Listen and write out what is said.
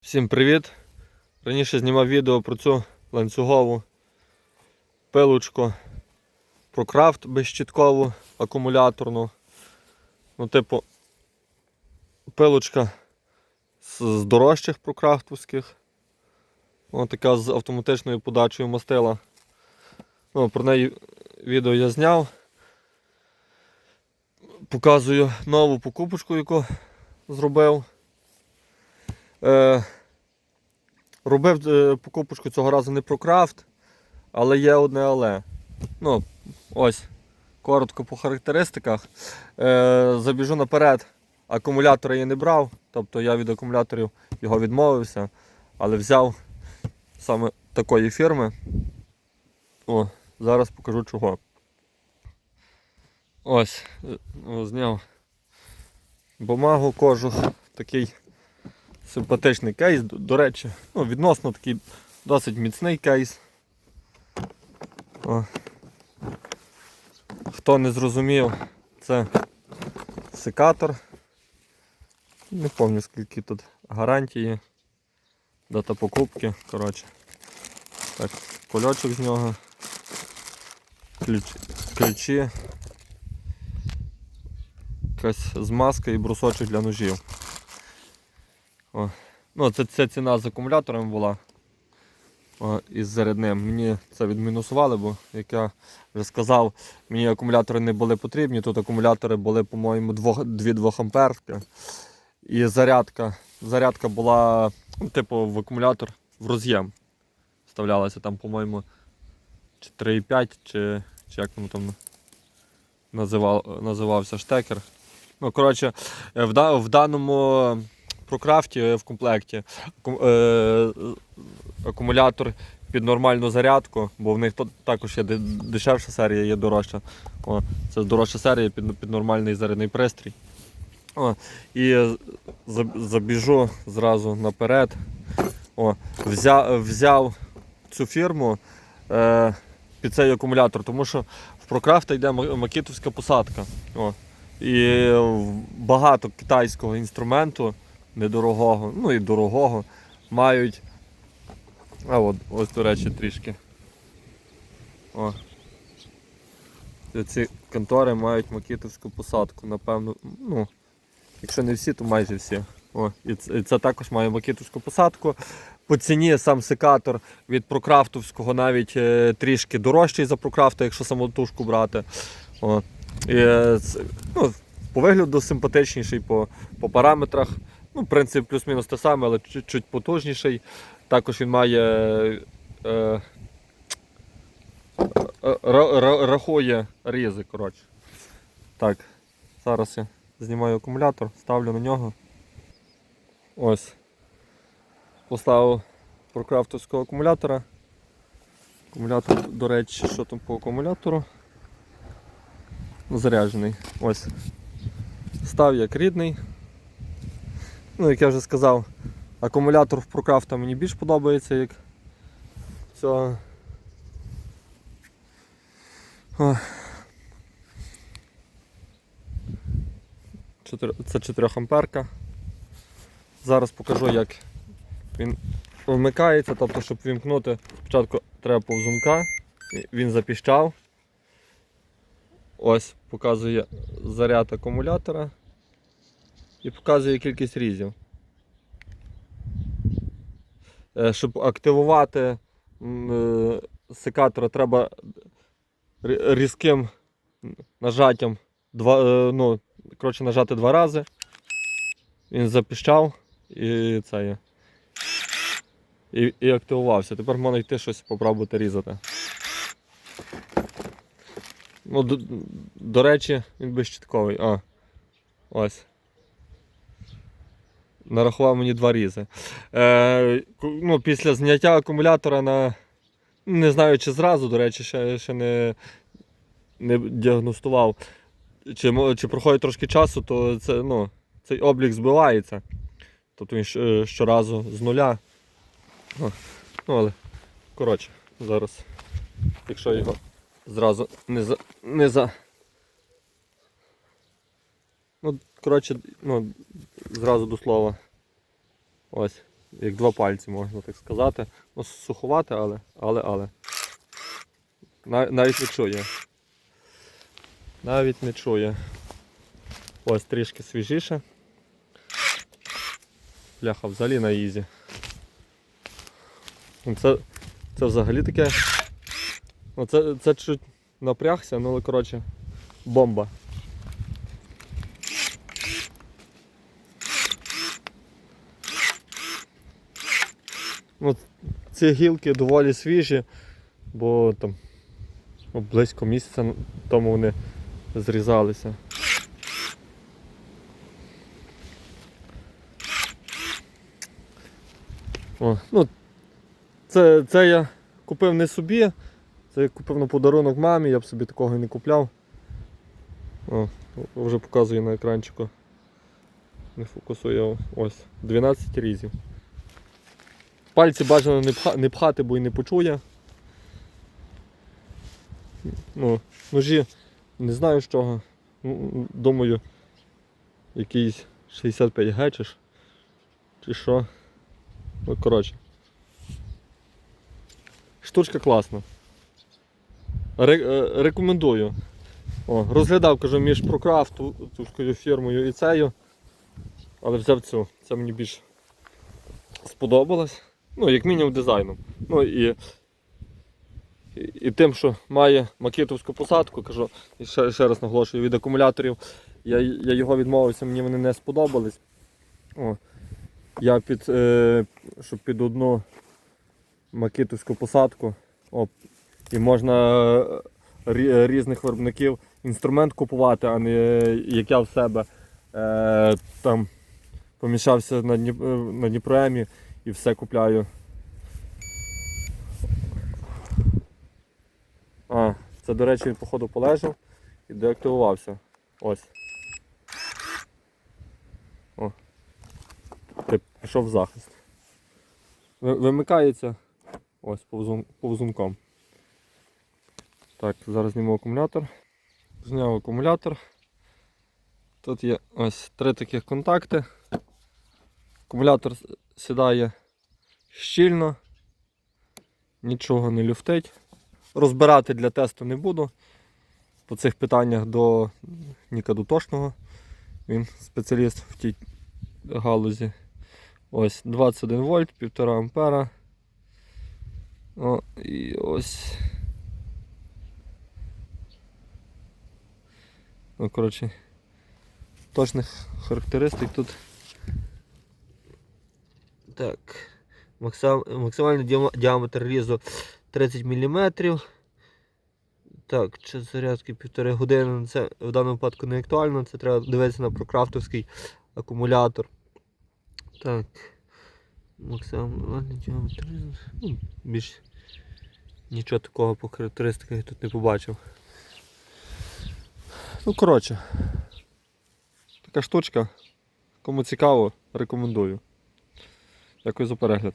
Всім привіт! Раніше знімав відео про цю ланцюгову пилочку про крафт безщіткову акумуляторну. Ну, типу, пилочка з, дорожчих прокрафтовських. Ось така з автоматичною подачею мастила. Ну, про неї відео я зняв. Показую нову покупочку, яку зробив. Е, робив е, покупочку цього разу не про крафт, але є одне але. Ну, ось, коротко по характеристиках. Е, забіжу наперед. Акумулятора я не брав, тобто я від акумуляторів його відмовився, але взяв саме такої фірми. О, зараз покажу чого. Ось, е, зняв бумагу, кожух, такий симпатичний кейс, до, до речі, ну, відносно такий досить міцний кейс. О. Хто не зрозумів, це секатор. Не пам'ятаю скільки тут гарантії, дата покупки. Коротше. Так, кольочок з нього, ключ, ключі, якась змазка і брусочок для ножів. О. Ну, це, це ціна з акумулятором була. О, із зарядним. Мені це відмінусували, бо, як я вже сказав, мені акумулятори не були потрібні. Тут акумулятори були, по-моєму, 2 2 амперські. І зарядка. Зарядка була, типу, в акумулятор в роз'єм. Вставлялася там, по-моєму, чи 3,5, чи, чи як воно там називав, називався штекер. Ну, коротше, в, в даному прокрафті в комплекті е, акумулятор під нормальну зарядку, бо в них також є дешевша серія, є дорожча. О, це дорожча серія під, під нормальний зарядний пристрій. О, і забіжу зразу наперед. О, взяв, взяв цю фірму е, під цей акумулятор, тому що в прокрафта йде макітовська посадка. О, і багато китайського інструменту недорогого, ну і дорогого, мають. А от, ось, до речі, трішки. О. Ці контори мають макітовську посадку, напевно. Ну, якщо не всі, то майже всі. О, і це, і це також має макітовську посадку. По ціні сам секатор від прокрафтовського навіть е, трішки дорожчий за прокрафта, якщо самотужку брати. О. І, е, це, ну, по вигляду симпатичніший, по, по параметрах. Ну, в принципі, плюс-мінус те саме, але чуть-чуть потужніший. Також він має е, е, ра- ра- рахує різи. Коротше. Так, зараз я знімаю акумулятор, ставлю на нього. Ось. Поставив прокрафтовського акумулятора. Акумулятор, до речі, що там по акумулятору? Заряджений. Ось. Став як рідний. Ну, як я вже сказав, акумулятор в прокрафта мені більш подобається, як цього. Це 4 амперка. Зараз покажу, як він вмикається, тобто, щоб вімкнути, спочатку треба повзунка, він запіщав. Ось показує заряд акумулятора і показує кількість різів. Е, Щоб активувати е, секатора, треба різким нажаттям два, е, ну, коротше, нажати два рази. Він запіщав і це є. І, і активувався. Тепер можна йти щось попробувати різати. Ну, до, до речі, він безщітковий. А, ось. Нарахував мені два різи. Е, ну, після зняття акумулятора на. Не знаю, чи зразу, до речі, ще, ще не, не діагностував. Чи, чи проходить трошки часу, то це, ну, цей облік збивається. Тобто він щоразу з нуля. О, Ну, але, коротше, зараз, якщо його зразу не за. Не за... Ну, коротше, ну, зразу до слова. Ось. як два пальці, можна так сказати. Ну, суховате, але, але, але. Нав- Навіть не чує. Навіть не чує. Ось трішки свіжіше. Бляха взагалі на ізі. Ну, Це, це взагалі таке. Ну, це, це чуть напрягся, ну але коротше, бомба. Ну, ці гілки доволі свіжі, бо там близько місяця тому вони зрізалися. О, ну, це, це я купив не собі, це я купив на подарунок мамі, я б собі такого і не купляв. О, вже показую на екранчику. Не фокусує ось 12 різів. Пальці бажано не, пха, не пхати, бо і не почує. Ну, ножі не знаю з чого. Ну, Думаю, якийсь 65 г чи, що. Ну, коротше. Штучка класна. Е, рекомендую. О, розглядав, кажу, між прокрафтовською фірмою і цею. Але взяв цю. Це мені більш сподобалось. Ну, як мінімум дизайном. Ну і, і, тим, що має макетовську посадку, кажу, ще, ще раз наголошую, від акумуляторів я, я його відмовився, мені вони не сподобались. О, я під, е, щоб під одну макетовську посадку. О, і можна е, різних виробників інструмент купувати, а не як я в себе е, там помішався на, на Дніпроемі і все купляю. А, це, до речі, він походу полежав і деактивувався. Ось. О. Ти пішов в захист. Вимикається ось повзун, повзунком. Так, зараз зніму акумулятор. Зняв акумулятор. Тут є ось три таких контакти. Акумулятор сідає щільно, нічого не люфтить. Розбирати для тесту не буду. По цих питаннях до Ніка Дутошного. Він спеціаліст в тій галузі. Ось 21 вольт, 1,5 ампера. О, і ось. Ну, коротше, точних характеристик тут. Так. Максимальний діаметр різу 30 мм. Так, час зарядки півтори години. Це в даному випадку не актуально, це треба дивитися на прокрафтовський акумулятор. Так. Максимальний діаметр різу. Ну, більш нічого такого по характеристиках я тут не побачив. Ну, коротше. Така штучка. Кому цікаво, рекомендую. Дякую за перегляд.